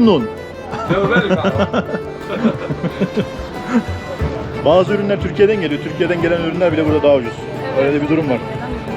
Memnun. Bazı ürünler Türkiye'den geliyor. Türkiye'den gelen ürünler bile burada daha ucuz. Öyle de bir durum var.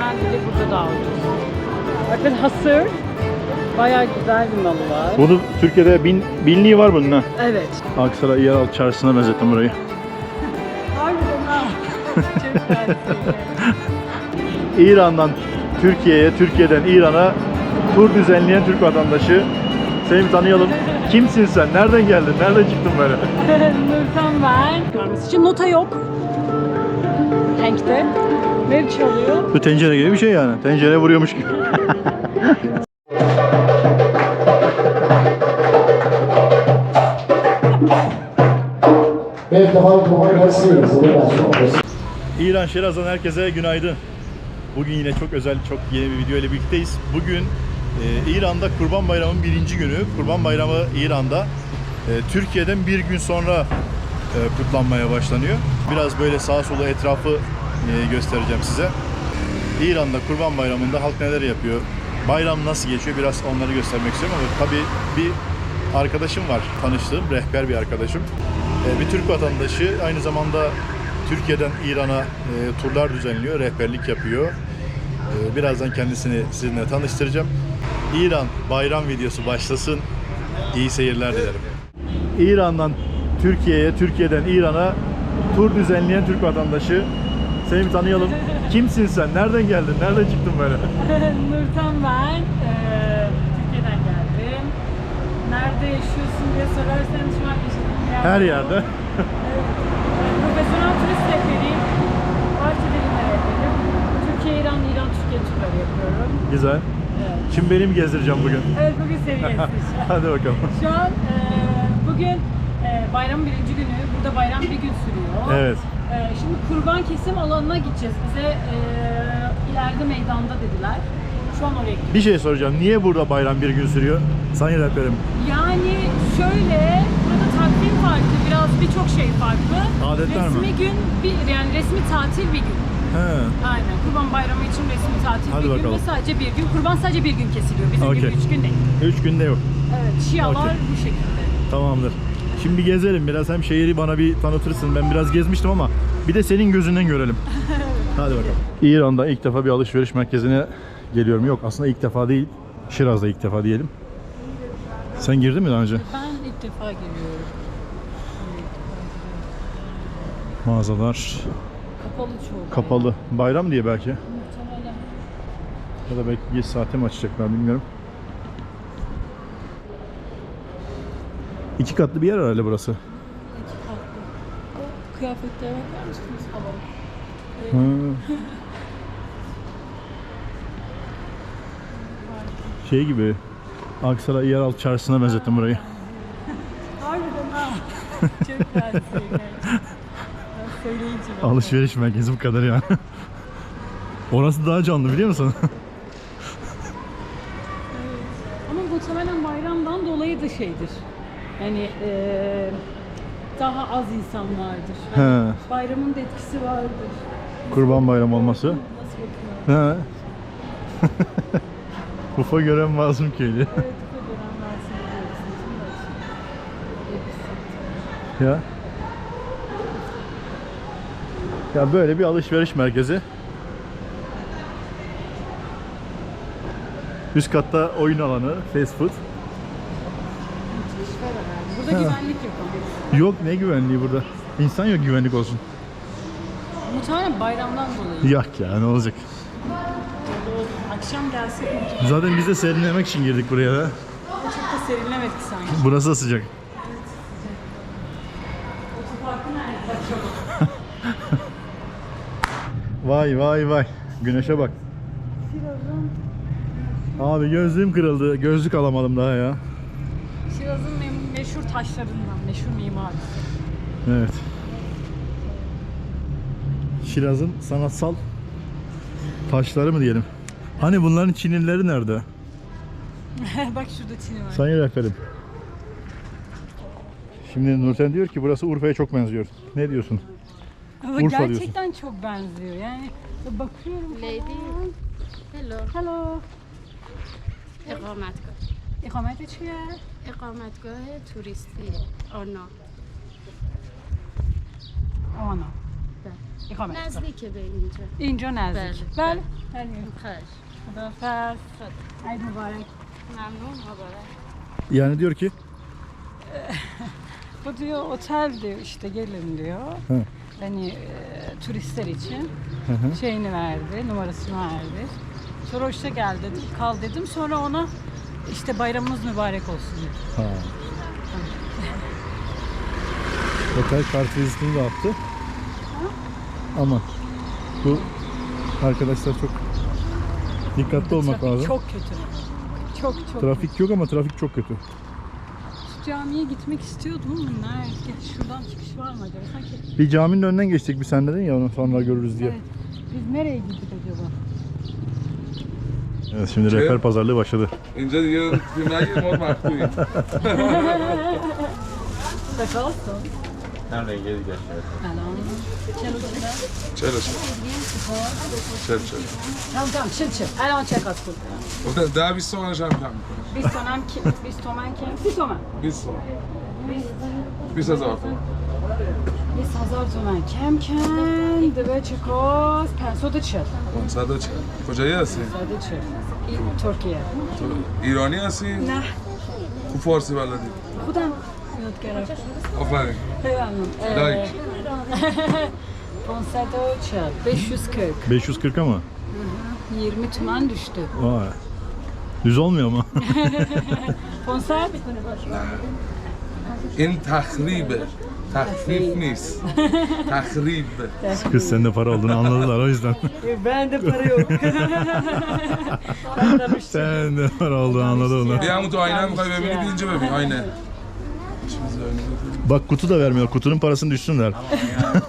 Ben bile burada daha ucuz. Bakın hasır. Bayağı güzel bir malı var. Bunu Türkiye'de bin, binliği var bunun ha. Evet. Aksaray Yeraltı Çarşısı'na benzettim burayı. Harbiden ha. Çok güzel. İran'dan Türkiye'ye, Türkiye'den İran'a tur düzenleyen Türk vatandaşı. Seni tanıyalım. Kimsin sen? Nereden geldin? Nereden çıktın böyle? Nurten ben. Görmesi için nota yok. Tank'te. Ve çalıyor. Bu tencere gibi bir şey yani. Tencere vuruyormuş gibi. İran Şiraz'dan herkese günaydın. Bugün yine çok özel, çok yeni bir video ile birlikteyiz. Bugün e, İran'da Kurban Bayramı'nın birinci günü. Kurban Bayramı İran'da e, Türkiye'den bir gün sonra e, kutlanmaya başlanıyor. Biraz böyle sağa sola etrafı e, göstereceğim size. İran'da Kurban Bayramı'nda halk neler yapıyor, bayram nasıl geçiyor biraz onları göstermek istiyorum ama tabii bir arkadaşım var tanıştığım, rehber bir arkadaşım. E, bir Türk vatandaşı aynı zamanda Türkiye'den İran'a e, turlar düzenliyor, rehberlik yapıyor. E, birazdan kendisini sizinle tanıştıracağım. İran bayram videosu başlasın. İyi seyirler dilerim. İran'dan Türkiye'ye, Türkiye'den İran'a tur düzenleyen Türk vatandaşı. Seni bir tanıyalım. Kimsin sen? Nereden geldin? Nereden çıktın böyle? Nurten ben. Ee, Türkiye'den geldim. Nerede yaşıyorsun diye sorarsanız şu an yaşadığım yer. Her yerde. Evet. Profesyonel turist rehberiyim. Partilerimle rehberim. Türkiye, İran, İran, Türkiye turları yapıyorum. Güzel. Şimdi benim gezdireceğim bugün. Evet bugün seni gezdireceğim. Hadi bakalım. Şu an e, bugün e, bayramın birinci günü. Burada bayram bir gün sürüyor. Evet. E, şimdi kurban kesim alanına gideceğiz. Bize e, ileride meydanda dediler. Şu an oraya gidiyoruz. Bir şey soracağım. Niye burada bayram bir gün sürüyor? Sayın rehberim. Yani şöyle, burada takvim farklı, biraz birçok şey farklı. Adetler mi? resmi gün, bir, yani resmi tatil bir gün. He. Aynen. Kurban bayramı için resmi tatil Hadi bir gün bakalım. ve sadece bir gün. Kurban sadece bir gün kesiliyor. Bizim gibi Okey. üç gün değil. Üç günde yok. Evet, şialar Okey. bu şekilde. Tamamdır. Şimdi gezelim biraz hem şehri bana bir tanıtırsın. Ben biraz gezmiştim ama bir de senin gözünden görelim. Hadi bakalım. İran'da ilk defa bir alışveriş merkezine geliyorum. Yok aslında ilk defa değil. Şiraz'da ilk defa diyelim. Sen girdin mi daha önce? Ben ilk defa geliyorum. Mağazalar Kapalı çoğu. kapalı. Bayram diye belki. Muhtemelen. Ya da belki geç saate mi açacaklar bilmiyorum. İki katlı bir yer herhalde burası. İki farklı. O kıyafetlere bakar mısınız? Havalı. Ha. Şey gibi Aksaray Yeraltı Çarşısı'na benzettim burayı. Harbiden ha. Çok güzel ben- Alışveriş merkezi bu kadar yani. Orası daha canlı biliyor musun? Ama muhtemelen bayramdan dolayı da şeydir. Yani eee, daha az insan vardır. He. Bayramın da etkisi vardır. Kurban bayramı olması. Nasıl bakıyor? He. Ufa gören masum köylü. Evet, bu dönem versin diyoruz. Hepsi. Ya. Ya böyle bir alışveriş merkezi. Üst katta oyun alanı, fast food. Burada güvenlik yok ama. Yok ne güvenliği burada. İnsan yok güvenlik olsun. Muhtemelen bayramdan dolayı. Yok ya ne olacak. Akşam gelsek Zaten biz de serinlemek için girdik buraya da. çok da serinlemedik sanki. Burası da sıcak. Otoparkı nerede acaba? Vay vay vay. Güneşe bak. Şiraz'ın, Abi gözlüğüm kırıldı. Gözlük alamadım daha ya. Şiraz'ın me- meşhur taşlarından, meşhur mimarisi. Evet. Şiraz'ın sanatsal taşları mı diyelim? Hani bunların Çinlileri nerede? Bak şurada Çin'i var. Sayın rehberim. Şimdi Nurten diyor ki burası Urfa'ya çok benziyor. Ne diyorsun? Ama Urfa diyorsun. gerçekten çok benziyor. Yani bakıyorum. Lady. Hello. Hello. إقامتكم İkamet çiye. اقامتگاه توریستی آنا Ona. بله. İkamet. نزدیک به اینجا اینجا نزدیک. بله. بله. بریم. خش خداحافظ. عید mübarek. ممنون مبارک Yani diyor ki Bu diyor otel diyor işte gelin diyor. Hı. Hani e, turistler için Hı hı. şeyini verdi, numarasını verdi. Sonra işte gel dedim, kal dedim. Sonra ona işte bayramımız mübarek olsun dedi. ha. Otel kart vizitini de yaptı. Ama bu arkadaşlar çok dikkatli olmak Trafik lazım. çok kötü. Çok çok Trafik yok ama trafik çok kötü. Küçük camiye gitmek istiyordum ama nerede? Şuradan çıkış var mı acaba? Sanki... Bir caminin önünden geçtik bir sen dedin ya onu sonra görürüz diye. Evet. Biz nereye gittik acaba? Evet şimdi Şey- rehber pazarlığı başladı. In the year 2000 Mod macht Bakalım. Nereden geri gel. Selam. Çelo çelo. چرا چرا چرا چرا Tamam tamam çıl çıl. Elon çek az kul. گفتم ده بیست تومنش هم کم میکنم Biz tonem kim? Biz tomen kim? Biz tomen. بیست تومن بیست هزار تومن Biz hazar tomen. Kem kem. Dve çekos. Pensoda çıl. 500 چه کجایی هستی؟ Pensoda çıl. İ- Türkiye. تو ایرانی هستی؟ Ne? تو فارسی بلدی؟ Kudan. Yot gerek. 540. 540 eh, ama. 20 tümen düştü. Vay. Düz olmuyor mu? Konser. İn tahribe. Tahrif nis. Tahrib. Kız senin de para olduğunu anladılar o yüzden. E, ben de para yok. Şey. Sen de para olduğunu anladı onlar. Bir amut aynen kaybedeni bilince bebeğim aynen. Bak kutu da vermiyor. Kutunun parasını düşsünler.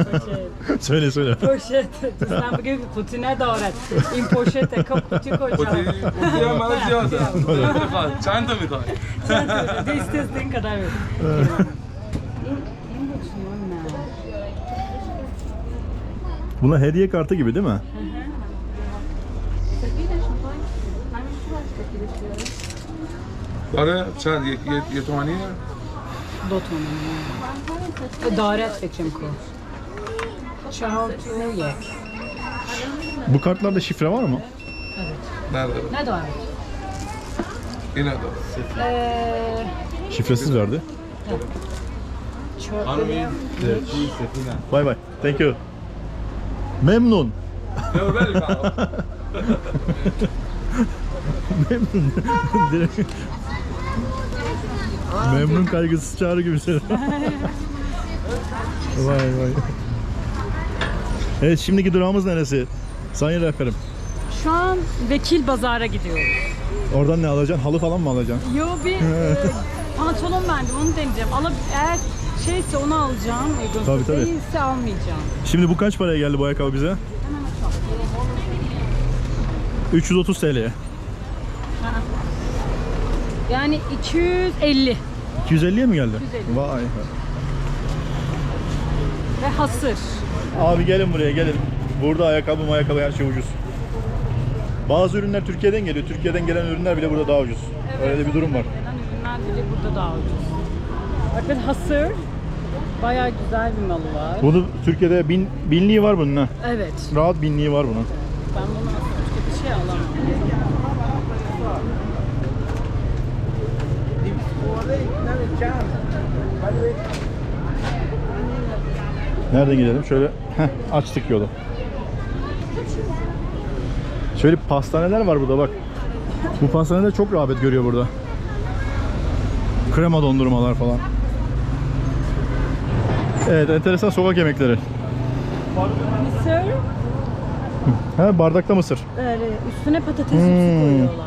söyle söyle. پوشت دوستم بگه قوطی ندارد این پوشت کپ قوطی قوطی کجا قوطی هم برای زیاده بخواد. چند تا میخوای Ne istediğin kadar ver. این این bu kimin ne? Buna hediye kartı gibi değil mi? داره چند یک یه, یه تومنیه دو تومن دارت بچم کو چهار تو یک Bu kartlarda şifre var mı? نداره ne دارت این نداره Eee Şifresiz verdi. çöp Bay bay. Thank you. Memnun. بیا بریم Memnun. Direkt- Memnun kaygısız çağrı gibi şey. vay vay. Evet şimdiki durağımız neresi? Sayın rehberim. Şu an Vekil Bazar'a gidiyoruz. Oradan ne alacaksın? Halı falan mı alacaksın? Yo bir e, pantolon bendim onu deneyeceğim. Ala eğer şeyse onu alacağım. Egosu Tabii, tabii. Değilse almayacağım. Şimdi bu kaç paraya geldi bu ayakkabı bize? 330 TL'ye. Yani 250 250'ye mi geldi? 250. Vay. ve hasır. Abi gelin buraya gelin. Burada ayakkabı ayakkabı her şey ucuz. Bazı ürünler Türkiye'den geliyor. Türkiye'den gelen ürünler bile burada daha ucuz. Öyle de bir durum var. Gelen ürünler bile burada daha ucuz. Bakın hasır. Bayağı güzel bir malı var. Bunu Türkiye'de bin, binliği var bunun ha. Evet. Rahat binliği var bunun. Ben bunu başka bir şey alamam. Nereden gidelim? Şöyle heh, açtık yolu. Şöyle pastaneler var burada bak. Bu pastaneler çok rağbet görüyor burada. Krema dondurmalar falan. Evet, enteresan sokak yemekleri. Mısır. Ha, bardakta mısır. Böyle üstüne patates Hmm. sosu koyuyorlar.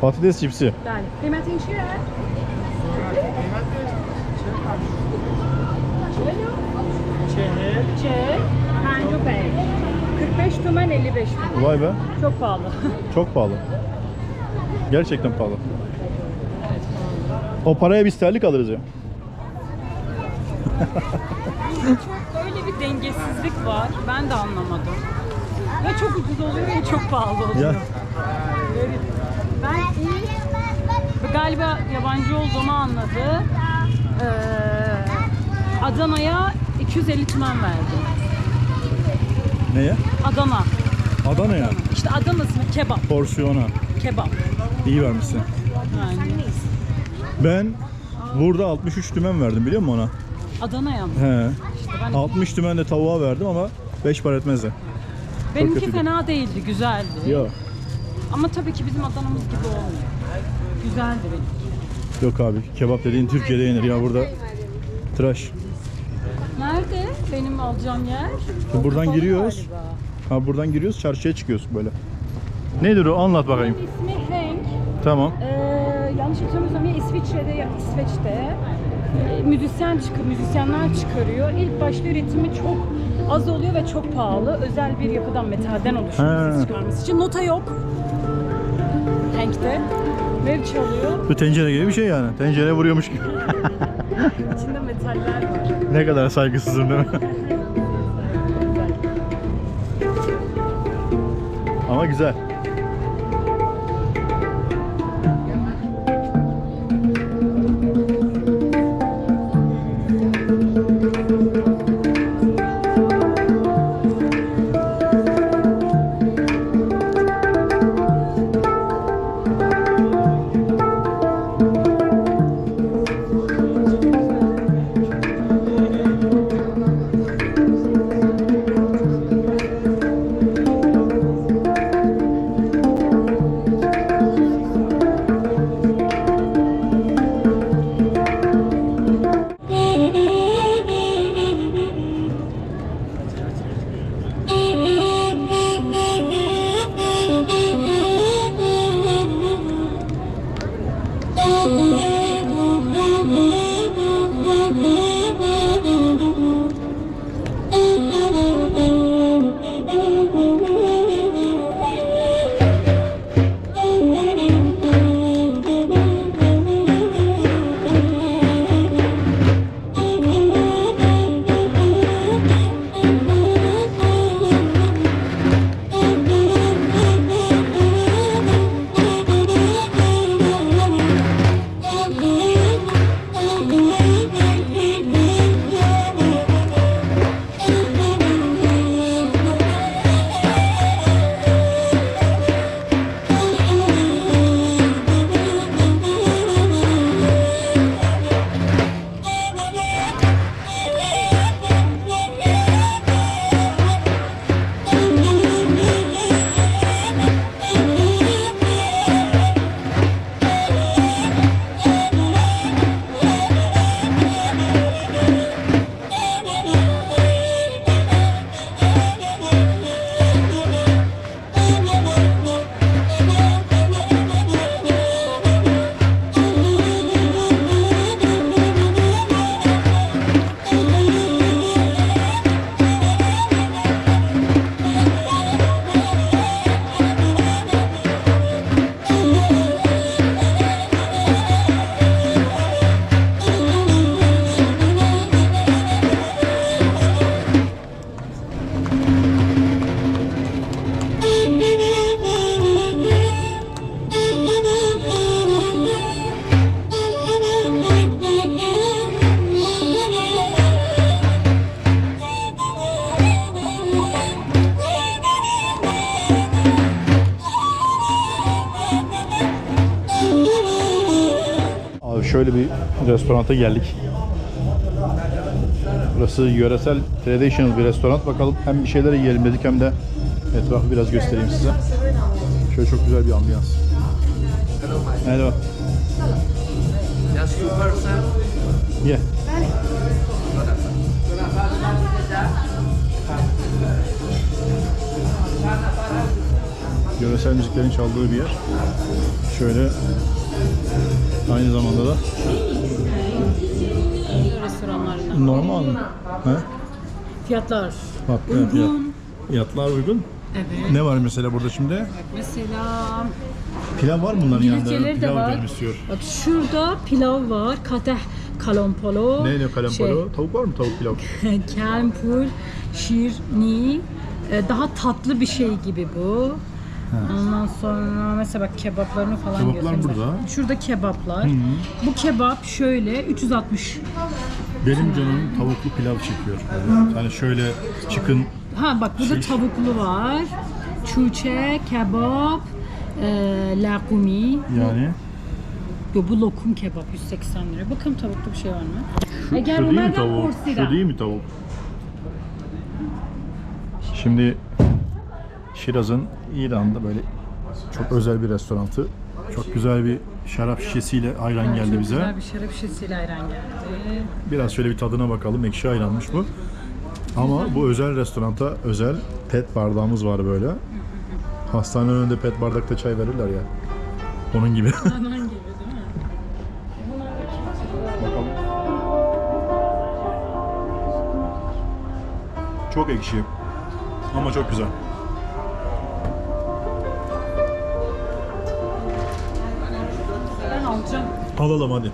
Patates cipsi. Yani kıymetin şey Çek. Tanju Bey. 45 tümen 55 tümen. Vay be. Çok pahalı. Çok pahalı. Gerçekten pahalı. O paraya biz terlik alırız ya. çok öyle bir dengesizlik var. Ben de anlamadım. Ya çok ucuz oluyor ya çok pahalı oluyor. Ya Böyle- Ben Ve Galiba yabancı olduğumu anladı. Ee, Adana'ya 250 tümen verdi. Neye? Adana. Adana'ya. İşte Adana'sına kebap. Porsiyona. Kebap. İyi vermişsin. Yani. Ben burada 63 tümen verdim biliyor musun ona? Adana'ya mı? He. İşte ben, 60 tümen de tavuğa verdim ama 5 para etmezdi. benimki kötüydü. fena değildi, güzeldi. Yok. Ama tabii ki bizim Adana'mız gibi olmuyor. Güzeldi benimki. Yok abi kebap dediğin Türkiye'de yenir ya burada. Tıraş. Nerede benim alacağım yer? Şimdi buradan Kapalı giriyoruz. galiba. Ha buradan giriyoruz çarşıya çıkıyoruz böyle. Nedir o anlat bakayım. İsmi Hank. Tamam. Ee, yanlış hatırlamıyorsam ya İsviçre'de ya İsveç'te e, müzisyen çıkıyor, müzisyenler çıkarıyor. İlk başta üretimi çok az oluyor ve çok pahalı. Özel bir yapıdan, metalden oluşuyor He. çıkarması için. Nota yok. Hank'te. Ve çalıyor. Bu tencere gibi bir şey yani. Tencere vuruyormuş gibi. İçinde metaller var. ne kadar saygısızım değil mi? Ama güzel. Restoranta geldik. Burası yöresel traditional bir restoran. Bakalım hem bir şeyler yiyelim dedik hem de etrafı biraz göstereyim size. Şöyle çok güzel bir ambiyans. Merhaba. Just two person. Ye. Yöresel müziklerin çaldığı bir yer. Şöyle aynı zamanda da. Normal mi? He? Fiyatlar Bak, evet, fiyat- uygun. fiyatlar uygun. Evet. Ne var mesela burada şimdi? Mesela Pilav var mı bunların yanında? İngilizceleri de Pilav var. canım istiyor. Bak şurada pilav var. Kateh kalompolo. Neyle kalem Şey, Tavuk var mı tavuk pilav? Kelmpul, şirni. Ee, Daha tatlı bir şey gibi bu. Ondan sonra mesela bak kebaplarını falan Kebaplar göstereyim burada. Şurada kebaplar. Bu kebap şöyle 360. Benim canım tavuklu pilav çekiyor. Hani şöyle çıkın Ha bak burada Şey- tavuklu var. Çuçe, kebap, e, lakumi. yani. Yo, bu lokum kebap 180 lira. Bakalım tavuklu bir şey var mı? E, gel Şu değil mi tavuk? porsida. Şu değil mi tavuk? Şimdi Şiraz'ın İran'da böyle çok özel bir restoranı. Çok güzel bir şarap şişesiyle ayran geldi Çok bize. güzel bir şarap şişesiyle ayran geldi. Biraz şöyle bir tadına bakalım. Ekşi ayranmış bu. Ama bu özel restoranta özel pet bardağımız var böyle. Hastane önünde pet bardakta çay verirler ya. Onun gibi. Anan gibi değil mi? Bakalım. Çok ekşi. Ama çok güzel. Alalım hadi.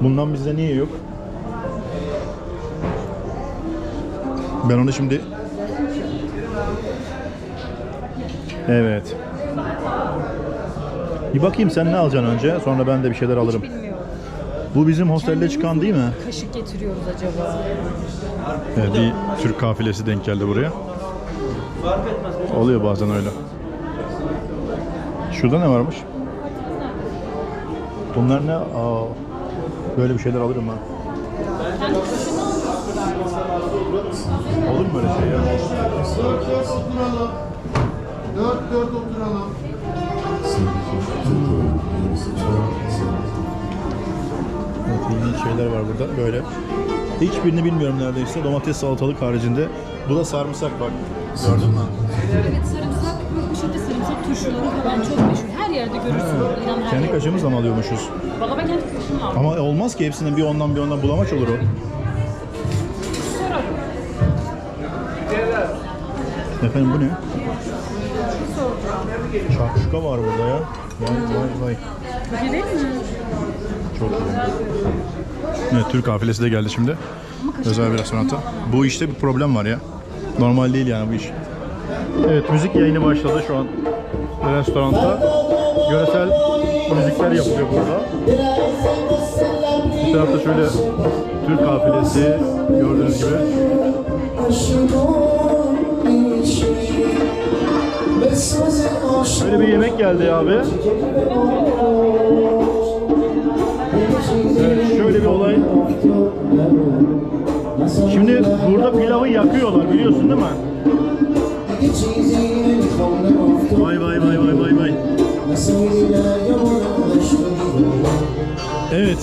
Bundan bizde niye yok? Ben onu şimdi Evet. Bir bakayım sen ne alacaksın önce sonra ben de bir şeyler alırım. Bu bizim hostelde çıkan değil mi? Kaşık getiriyoruz acaba? Evet, bir Türk kafilesi denk geldi buraya. Oluyor bazen öyle. Şurada ne varmış? Bunlar ne? Aa, böyle bir şeyler alırım ha. Olur mu böyle şey ya? Dört dört oturalım. Evet, ilginç şeyler var burada. Böyle. Hiçbirini bilmiyorum neredeyse. Domates salatalık haricinde. Bu da sarımsak bak. Gördün mü? Evet sarımsak, dışında sarımsak turşuları falan çok meşhur. Her yerde görürsün. İnan her Kendi yerde. kaşığımızla mı alıyormuşuz? Valla ben kendi kaşığımla aldım. Ama olmaz ki hepsinden bir ondan bir ondan bulamaç olur o. Soralım. Efendim bu ne? Şakşuka var burada ya. Vay vay vay. Değil mi? Çok iyi. Evet Türk kafilesi de geldi şimdi. Özel bir restoranta. Bu işte bir problem var ya. Normal değil yani bu iş. Evet müzik yayını başladı şu an restoranda. Göresel müzikler yapılıyor burada. Bir tarafta şöyle Türk kafilesi gördüğünüz gibi. Böyle bir yemek geldi abi. Evet, şöyle bir olay. Şimdi burada pilavı yakıyorlar biliyorsun değil mi? Vay vay vay vay vay vay. Evet.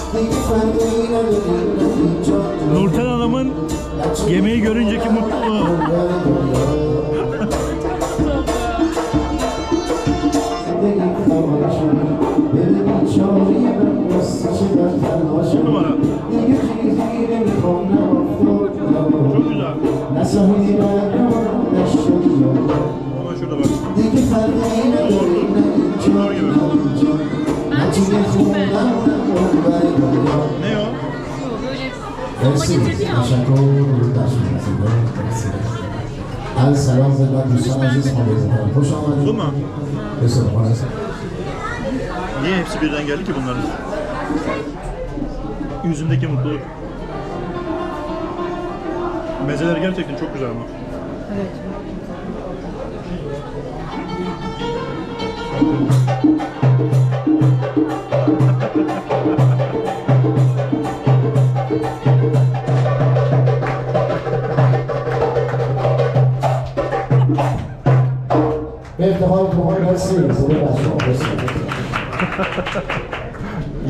Nurten Hanım'ın yemeği görünceki mutluluğu. Bir numara. Ama şurada bak. Bunlar gibi. Ben düşündüm çok beğendim. Ne o? Böyle bomba getirdi ya. Al salon de la Toussaint jusqu'en les prochain Bu mu? ce prince. Niye hepsi birden geldi ki bunların? Yüzündeki mutluluk. Mezeler gerçekten çok güzel ama. Evet.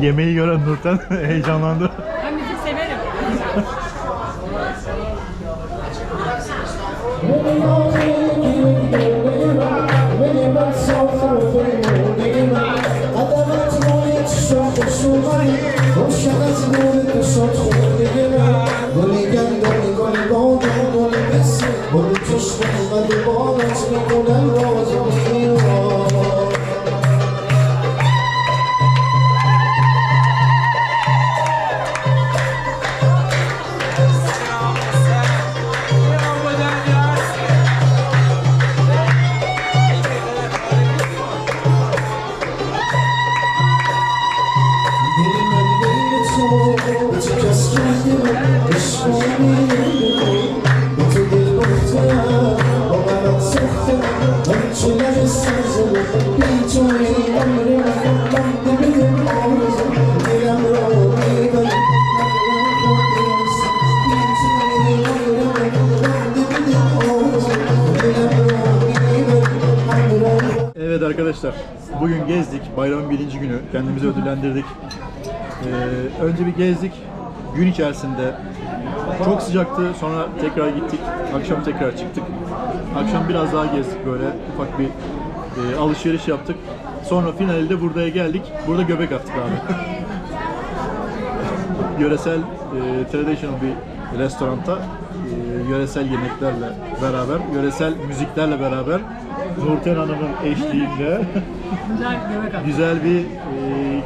Yemeği gören Nurten heyecanlandı. Ben müzik severim. mornings, no one else. Arkadaşlar, bugün gezdik. Bayramın birinci günü. Kendimizi ödüllendirdik. Ee, önce bir gezdik. Gün içerisinde çok sıcaktı. Sonra tekrar gittik. Akşam tekrar çıktık. Akşam biraz daha gezdik böyle. Ufak bir e, alışveriş yaptık. Sonra finalde buraya geldik. Burada göbek attık abi. yöresel, e, traditional bir restoranda e, yöresel yemeklerle beraber, yöresel müziklerle beraber Nurten Hanım'ın eşliğinde güzel bir e,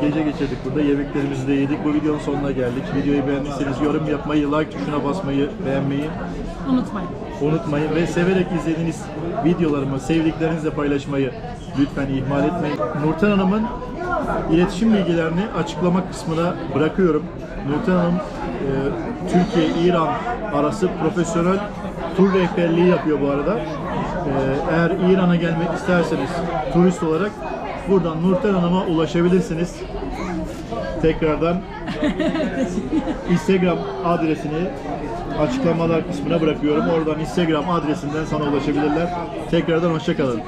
gece geçirdik burada. Yemeklerimizi de yedik. Bu videonun sonuna geldik. Videoyu beğendiyseniz yorum yapmayı, like tuşuna basmayı, beğenmeyi Unutmayın. unutmayın ve severek izlediğiniz videolarımı sevdiklerinizle paylaşmayı lütfen ihmal etmeyin. Nurten Hanım'ın iletişim bilgilerini açıklama kısmına bırakıyorum. Nurten Hanım e, Türkiye-İran arası profesyonel tur rehberliği yapıyor bu arada. E, eğer İran'a gelmek isterseniz turist olarak buradan Nurten Hanım'a ulaşabilirsiniz. Tekrardan Instagram adresini açıklamalar kısmına bırakıyorum. Oradan Instagram adresinden sana ulaşabilirler. Tekrardan hoşçakalın.